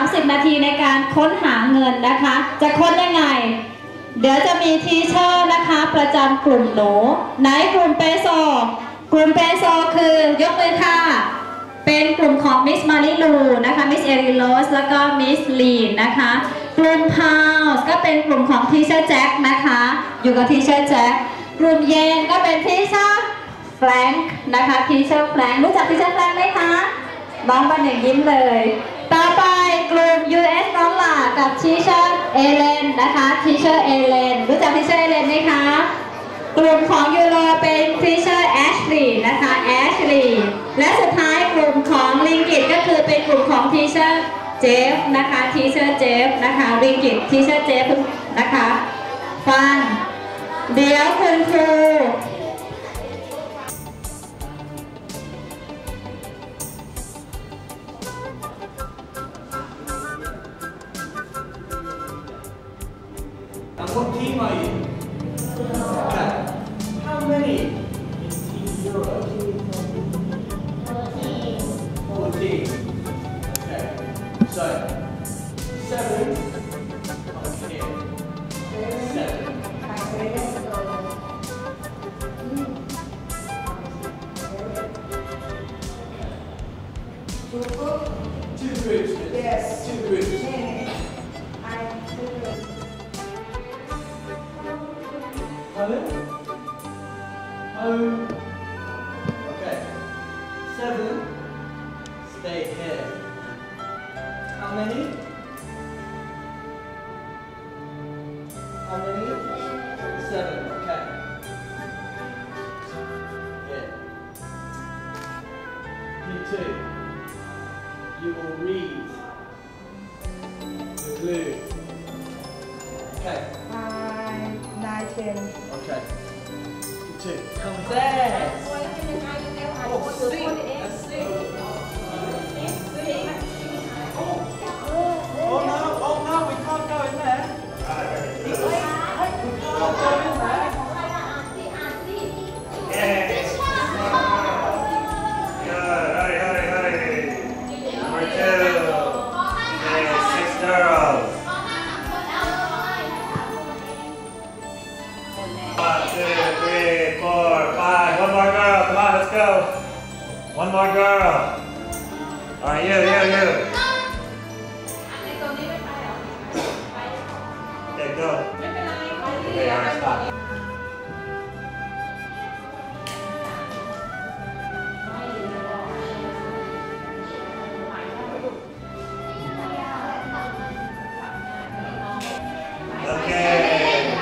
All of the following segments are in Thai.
30 นาทีในการค้นหาเงินนะคะ จะค้นยังไง เดี๋ยวจะมีทีเชอร์นะคะ ประจำกลุ่มหนูไหนกลุ่มเปโซ กลุ่มเปโซคือยกเลยค่ะ เป็นกลุ่มของมิสมาริลูนะคะมิสเอริโลสแล้วก็มิสลีนนะคะกลุ่มพาวส์ก็เป็นกลุ่มของทีเชอร์แจ็คนะคะ อยู่กับทีเชอร์แจ็คกลุ่มเยนก็เป็นทีเชอร์แฟรงค์นะคะทีเชอร์แฟรงค์รู้จักทีเชอร์แฟรงค์ไหมคะน้องบันอย่างยิ้มเลย อไปกลุ่ม US น้องหลากับทีเชอร์เอเลนนะคะทีเชอร์เอเลนรู้จักทีเชอร์เอเลนไหมคะ กลุ่มของยูโรเป็นทีเชอร์แอชลีย์นะคะแอชลีย์และสุดท้ายกลุ่มของลิงกิตก็คือเป็นกลุ่มของทีเชอร์เจฟนะคะทีเชอร์เจฟนะคะลิงกิตทีเชอร์เจฟนะคะฟังเดี๋ยวคุณครู And Seven. Stay here. How many? Come there. Oh. Oh no, oh no, we can't go in there. Good, hurry, hurry, hurry. Number two. Six girls. One, two, three, four, five. One more girl. One more girl. All right, you, you, you. Okay, go. Okay, all right, stop. Okay.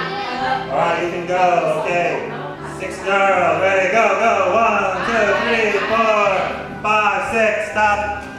All right, you can go. Okay. Six girls. Ready? Go, go. One, two, three, four, five, six. Stop.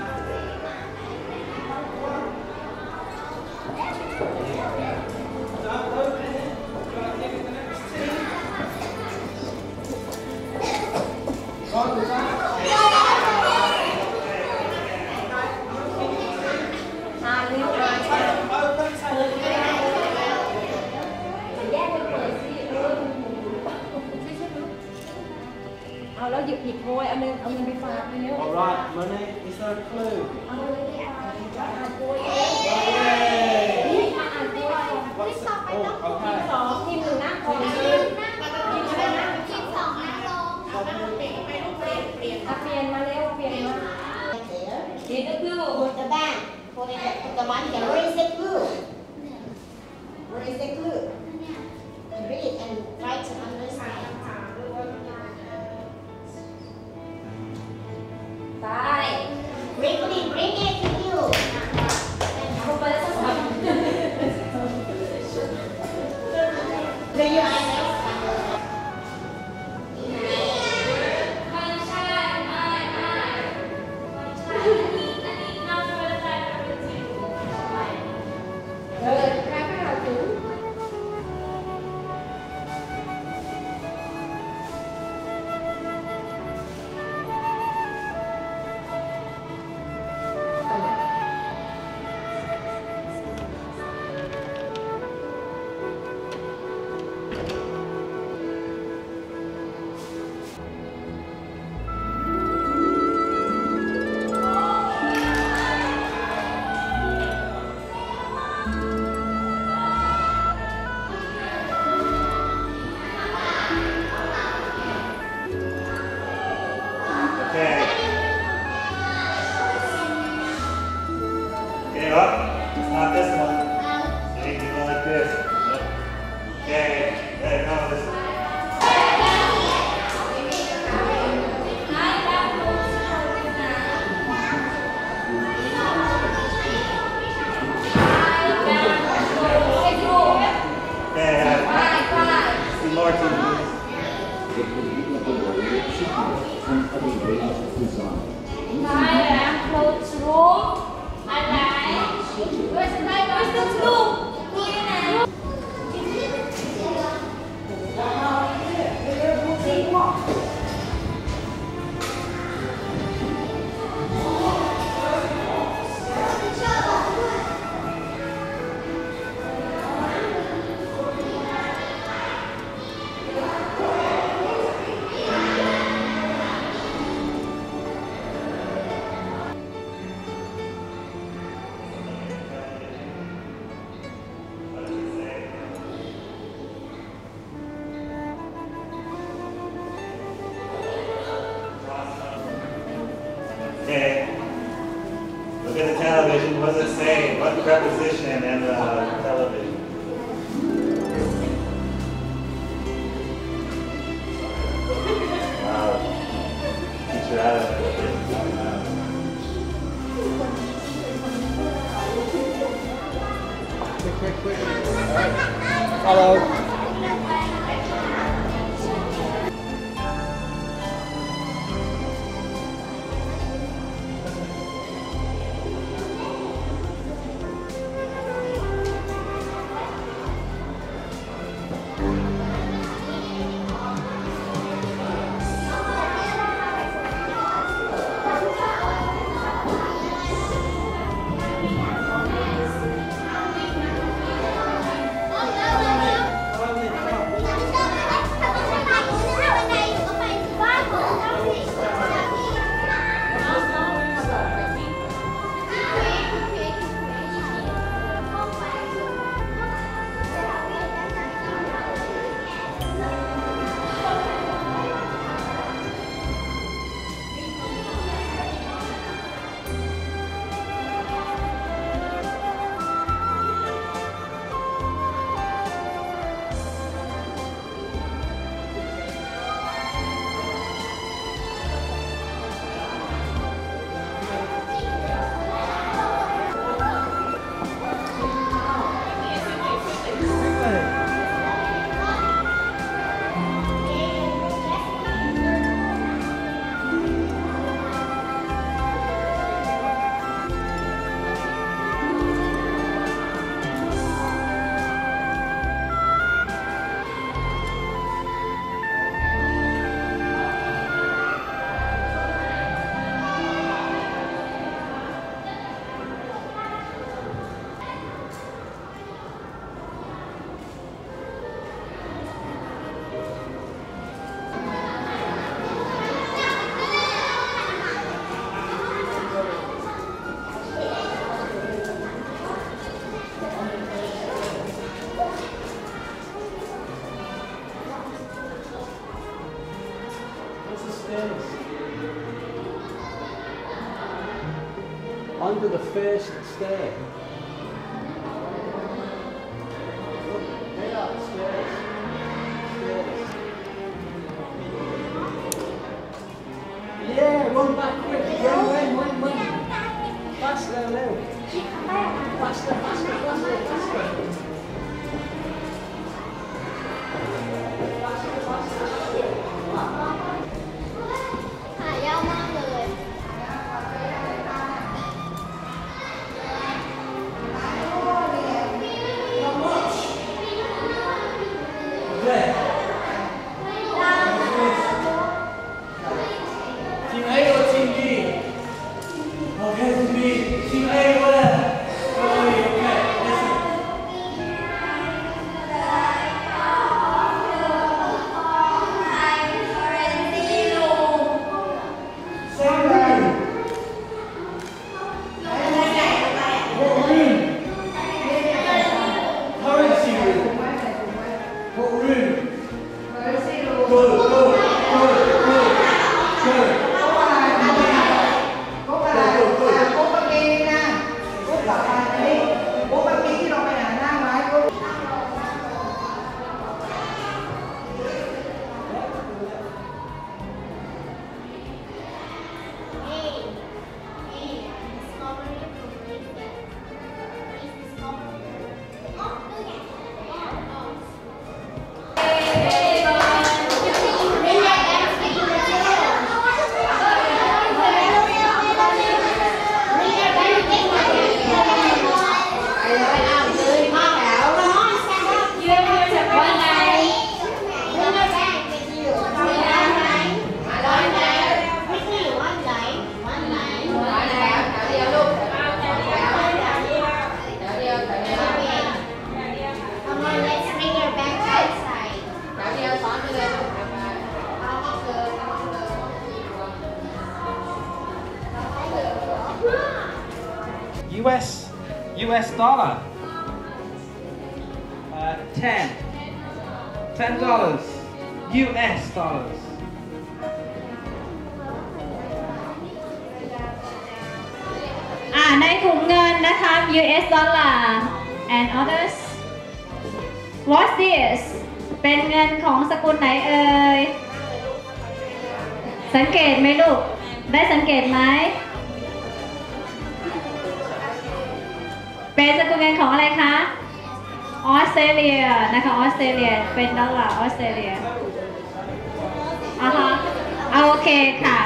เอาแล้วหยิบหยิบโพยเอาเงินเอาเงินไปฝากไปเร็ว All right, money. Is there a clue? เอาเงินไปฝากอ่านโพย Yay. อ่านโพย What's oh, okay. สองทีมหนึ่งนะของทีมทีมอะไรนะอะเปลี่ยนมาเร็วเปลี่ยนมาดีก็คือ Put the band. Put it. Put the one here. Where is the glue? Where is the glue? Read and write to understand. quick, quick. All right. Hello. the first stair. Yeah, run back quick. Run, run, run, run. Faster, Lou. Faster, faster. 对。Dollar uh, 10 10 dollars US dollars อ่าในถุงเงินนะคะ US dollar and others what's this เป็นเงินของสกุลไหนเอ่ย สังเกตไหมลูก ได้สังเกตไหม เป็นสกุลเงินของอะไรคะ ออสเตรเลียนะคะออสเตรเลียเป็นดอลลาร์ออสเตรเลียอ่าฮะเอาโอเคค่ะ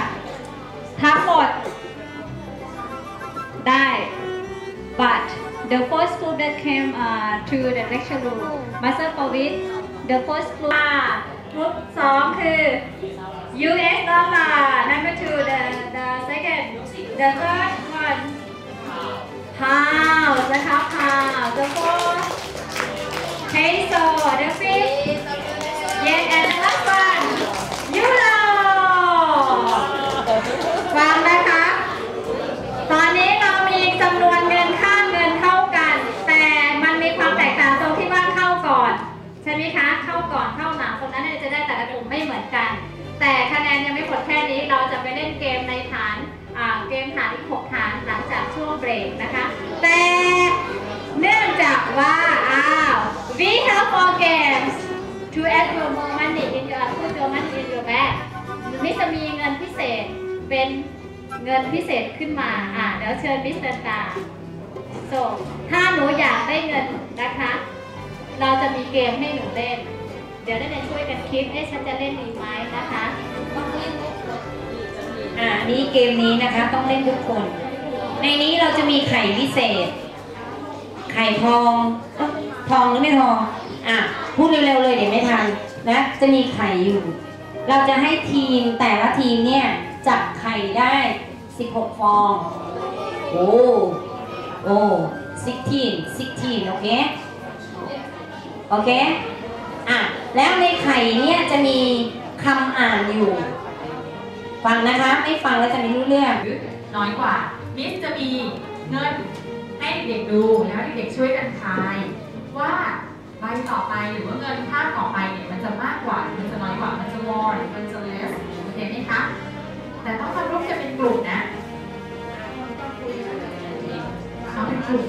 ทั้งหมด ได้ but the first group that came uh, to the lecture room Master Pavit the first group อ่ากรุ๊ปสองคือ US dollar number two the the second the third one pound นะคะ pound the fourth peso the fifth yen and the last one เบรกนะคะ แต่เนื่องจากว่าอ้าว we have four games to add your more money in your put your money in your bag มิสมีเงินพิเศษเป็นเงินพิเศษขึ้นมา อ่าเดี๋ยวเชิญมิสเตอร์ตาโซถ้าหนูอยากได้เงินนะคะ เราจะมีเกมให้หนูเล่น เดี๋ยวได้ในช่วยกันคิดเอ๊ะฉันจะเล่นดีไหมนะคะอ่า นี่เกมนี้นะคะต้องเล่นทุกคน ในนี้เราจะมีไข่พิเศษ ไข่ทองทองหรือไม่ทองอะพูดเร็วๆเลยเดี๋ยวไม่ทันนะจะมีไข่อยู่ เราจะให้ทีมแต่ละทีมเนี่ยจับไข่ได้ 16 ฟอง โอ้โอ้16 16 โอเค โอเค อะ แล้วในไข่เนี่ยจะมีคำอ่านอยู่ ฟังนะคะ ไม่ฟังแล้วจะไม่รู้เรื่อง น้อยกว่า มิสจะมีเงินให้เด็กดูแล้วเด็กช่วยกันทายว่าใบต่อไปหรือว่าเงินภาต่อไปเนี่ยมันจะมากกว่ามันจะน้อยกว่ามันจะ more หรือมันจะ less โอเคไหมคะแต่ต้องทำรูปจะเป็นกลุ่มนะเอาเป็นกลุ่ม